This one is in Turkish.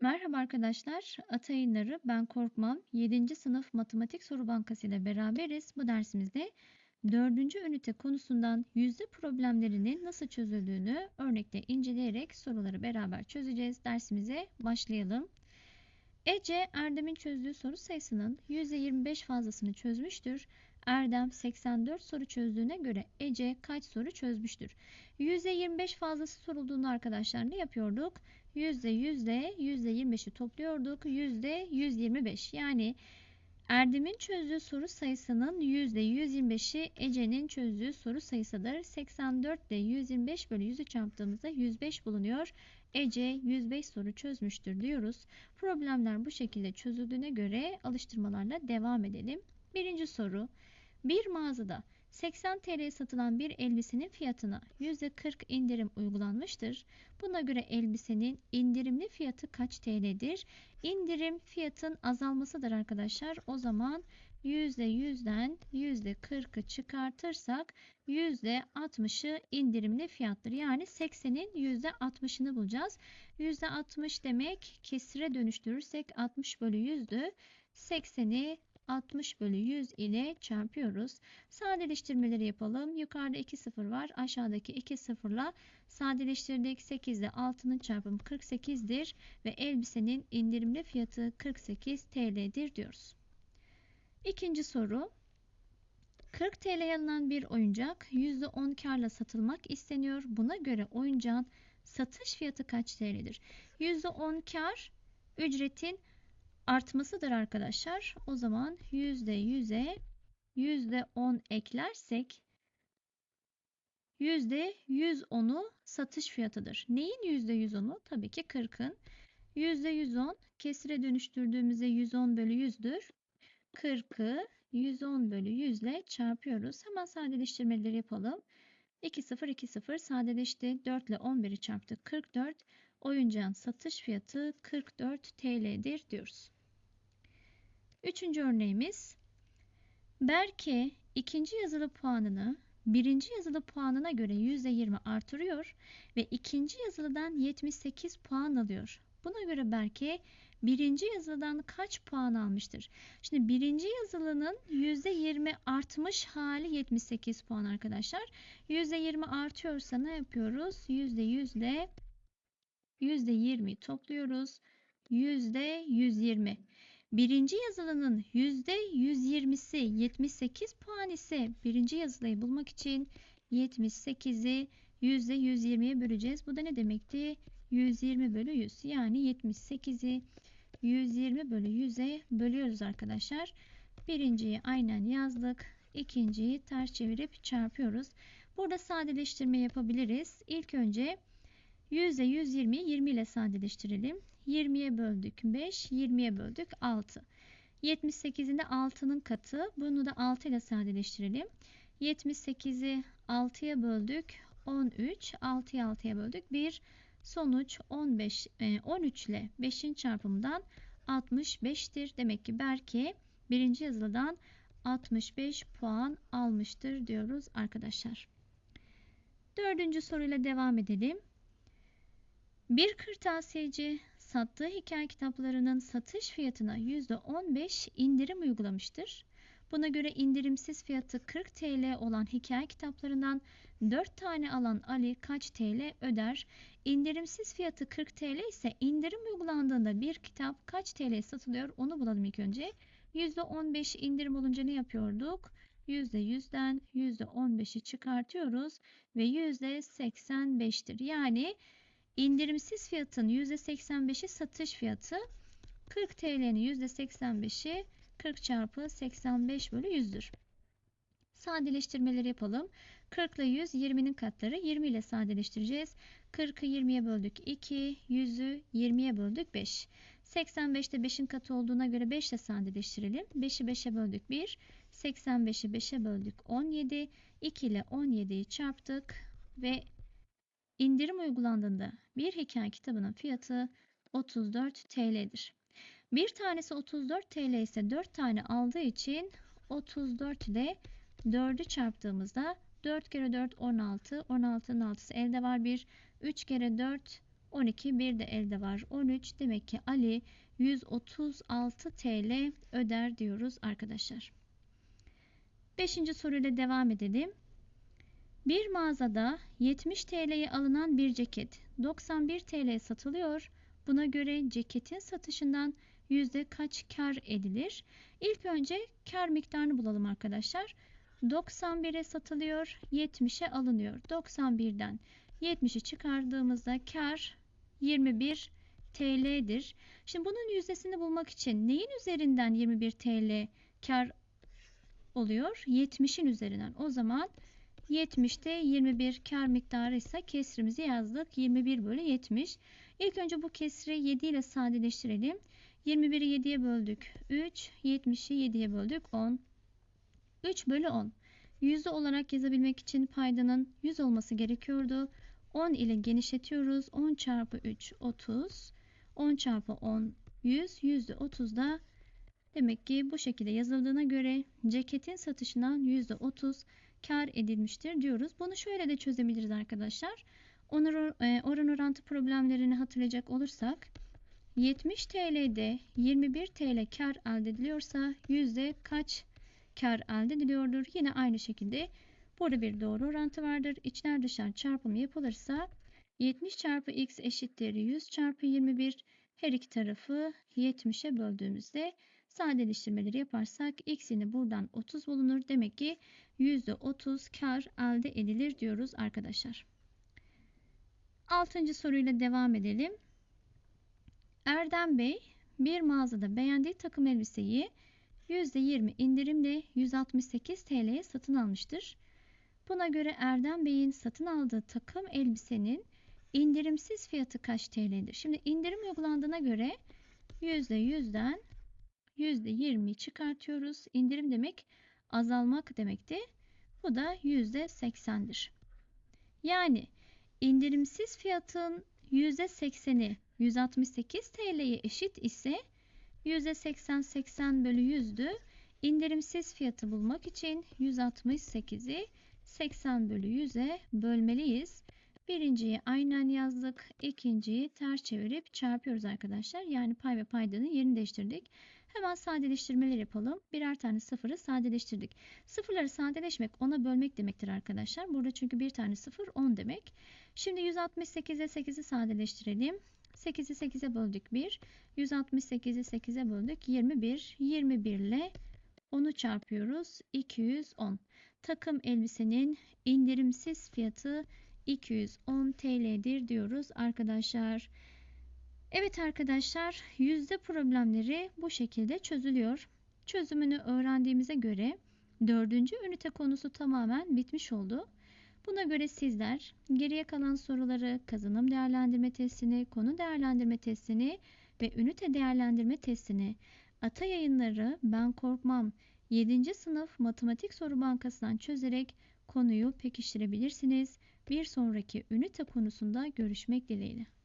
Merhaba arkadaşlar, Atayınları ben Korkmam 7. sınıf matematik soru bankası ile beraberiz. Bu dersimizde 4. ünite konusundan yüzde problemlerinin nasıl çözüldüğünü örnekte inceleyerek soruları beraber çözeceğiz. Dersimize başlayalım. Ece, Erdem'in çözdüğü soru sayısının %25 fazlasını çözmüştür. Erdem 84 soru çözdüğüne göre Ece kaç soru çözmüştür? %25 fazlası sorulduğunda arkadaşlar ne yapıyorduk? Yüzde yüzde yüzde 25'i topluyorduk. Yüzde 125 yani Erdem'in çözdüğü soru sayısının yüzde 125'i Ece'nin çözdüğü soru sayısıdır. 84 ile 125 bölü 100'ü çarptığımızda 105 bulunuyor. Ece 105 soru çözmüştür diyoruz. Problemler bu şekilde çözüldüğüne göre alıştırmalarla devam edelim. Birinci soru. Bir mağazada 80 TL satılan bir elbisenin fiyatına %40 indirim uygulanmıştır. Buna göre elbisenin indirimli fiyatı kaç TL'dir? İndirim fiyatın azalmasıdır arkadaşlar. O zaman %100'den %40'ı çıkartırsak %60'ı indirimli fiyattır. Yani 80'in %60'ını bulacağız. %60 demek kesire dönüştürürsek 60 bölü 100'dü. 80'i 60 bölü 100 ile çarpıyoruz. Sadeleştirmeleri yapalım. Yukarıda 2 sıfır var. Aşağıdaki 2 sıfırla sadeleştirdik. 8 ile 6'nın çarpımı 48'dir. Ve elbisenin indirimli fiyatı 48 TL'dir diyoruz. İkinci soru. 40 TL'ye alınan bir oyuncak %10 karla satılmak isteniyor. Buna göre oyuncağın satış fiyatı kaç TL'dir? %10 kar ücretin artmasıdır arkadaşlar. O zaman %100'e %10 eklersek %110'u satış fiyatıdır. Neyin %110'u? Tabii ki 40'ın. %110 kesire dönüştürdüğümüzde 110 bölü 100'dür. 40'ı 110 bölü 100 ile çarpıyoruz. Hemen sadeleştirmeleri yapalım. 2 0 2 0 sadeleşti. 4 ile 11'i çarptık. 44. Oyuncağın satış fiyatı 44 TL'dir diyoruz. Üçüncü örneğimiz. Berke ikinci yazılı puanını birinci yazılı puanına göre %20 artırıyor ve ikinci yazılıdan 78 puan alıyor. Buna göre Berke birinci yazılıdan kaç puan almıştır? Şimdi birinci yazılının %20 artmış hali 78 puan arkadaşlar. %20 artıyorsa ne yapıyoruz? %100 ile %20 topluyoruz. %120. Birinci yazılının %120'si 78 puan ise birinci yazılıyı bulmak için 78'i %120'ye böleceğiz. Bu da ne demekti? 120 bölü 100 yani 78'i 120 bölü 100'e bölüyoruz arkadaşlar. Birinciyi aynen yazdık. İkinciyi ters çevirip çarpıyoruz. Burada sadeleştirme yapabiliriz. İlk önce %120'yi 20 ile sadeleştirelim. 20'ye böldük 5, 20'ye böldük 6. 78'in de 6'nın katı. Bunu da 6 ile sadeleştirelim. 78'i 6'ya böldük 13. 6'yı 6'ya böldük 1. Sonuç 15, 13 e, ile 5'in çarpımından 65'tir. Demek ki Berke birinci yazılıdan 65 puan almıştır diyoruz arkadaşlar. Dördüncü soruyla devam edelim. Bir kırtasiyeci sattığı hikaye kitaplarının satış fiyatına %15 indirim uygulamıştır. Buna göre indirimsiz fiyatı 40 TL olan hikaye kitaplarından 4 tane alan Ali kaç TL öder? İndirimsiz fiyatı 40 TL ise indirim uygulandığında bir kitap kaç TL satılıyor onu bulalım ilk önce. %15 indirim olunca ne yapıyorduk? %100'den %15'i çıkartıyoruz ve %85'tir. Yani İndirimsiz fiyatın %85'i satış fiyatı. 40 TL'nin %85'i 40 çarpı 85 bölü 100'dür. Sadeleştirmeleri yapalım. 40 ile 100 20'nin katları 20 ile sadeleştireceğiz. 40'ı 20'ye böldük 2, 100'ü 20'ye böldük 5. 85'te 5'in katı olduğuna göre 5 ile sadeleştirelim. 5'i 5'e böldük 1, 85'i 5'e böldük 17, 2 ile 17'yi çarptık ve İndirim uygulandığında bir hikaye kitabının fiyatı 34 TL'dir. Bir tanesi 34 TL ise 4 tane aldığı için 34 ile 4'ü çarptığımızda 4 kere 4 16, 16'nın 6'sı elde var 1, 3 kere 4 12 bir de elde var 13. Demek ki Ali 136 TL öder diyoruz arkadaşlar. Beşinci soruyla devam edelim. Bir mağazada 70 TL'ye alınan bir ceket 91 TL satılıyor. Buna göre ceketin satışından yüzde kaç kar edilir? İlk önce kar miktarını bulalım arkadaşlar. 91'e satılıyor, 70'e alınıyor. 91'den 70'i çıkardığımızda kar 21 TL'dir. Şimdi bunun yüzdesini bulmak için neyin üzerinden 21 TL kar oluyor? 70'in üzerinden. O zaman 70'te 21 kar miktarı ise kesrimizi yazdık. 21 bölü 70. İlk önce bu kesri 7 ile sadeleştirelim. 21'i 7'ye böldük 3, 70'i 7'ye böldük 10. 3 bölü 10. Yüzde olarak yazabilmek için paydanın 100 olması gerekiyordu. 10 ile genişletiyoruz. 10 çarpı 3 30. 10 çarpı 10 100. Yüzde 30 da demek ki bu şekilde yazıldığına göre ceketin satışından yüzde 30 kar edilmiştir diyoruz. Bunu şöyle de çözebiliriz arkadaşlar. E, oran orantı problemlerini hatırlayacak olursak 70 TL'de 21 TL kar elde ediliyorsa yüzde kaç kar elde ediliyordur? Yine aynı şekilde burada bir doğru orantı vardır. İçler dışlar çarpımı yapılırsa 70 çarpı x eşittir 100 çarpı 21 her iki tarafı 70'e böldüğümüzde sadeleştirmeleri yaparsak x'ini buradan 30 bulunur. Demek ki %30 kar elde edilir diyoruz arkadaşlar. Altıncı soruyla devam edelim. Erdem Bey bir mağazada beğendiği takım elbiseyi %20 indirimle 168 TL'ye satın almıştır. Buna göre Erdem Bey'in satın aldığı takım elbisenin indirimsiz fiyatı kaç TL'dir? Şimdi indirim uygulandığına göre %100'den %20 çıkartıyoruz. İndirim demek azalmak demekti. Bu da %80'dir. Yani indirimsiz fiyatın %80'i 168 TL'ye eşit ise %80 80 bölü 100'dü. İndirimsiz fiyatı bulmak için 168'i 80 bölü 100'e bölmeliyiz. Birinciyi aynen yazdık. ikinciyi ters çevirip çarpıyoruz arkadaşlar. Yani pay ve paydanın yerini değiştirdik. Hemen sadeleştirmeler yapalım. Birer tane sıfırı sadeleştirdik. Sıfırları sadeleşmek ona bölmek demektir arkadaşlar. Burada çünkü bir tane sıfır 10 demek. Şimdi 168'e 8'i sadeleştirelim. 8'i 8'e böldük 1. 168'i 8'e böldük 21. 21 ile 10'u çarpıyoruz. 210. Takım elbisenin indirimsiz fiyatı 210 TL'dir diyoruz arkadaşlar. Evet arkadaşlar yüzde problemleri bu şekilde çözülüyor. Çözümünü öğrendiğimize göre dördüncü ünite konusu tamamen bitmiş oldu. Buna göre sizler geriye kalan soruları kazanım değerlendirme testini, konu değerlendirme testini ve ünite değerlendirme testini Ata Yayınları Ben Korkmam 7. sınıf matematik soru bankasından çözerek konuyu pekiştirebilirsiniz. Bir sonraki ünite konusunda görüşmek dileğiyle.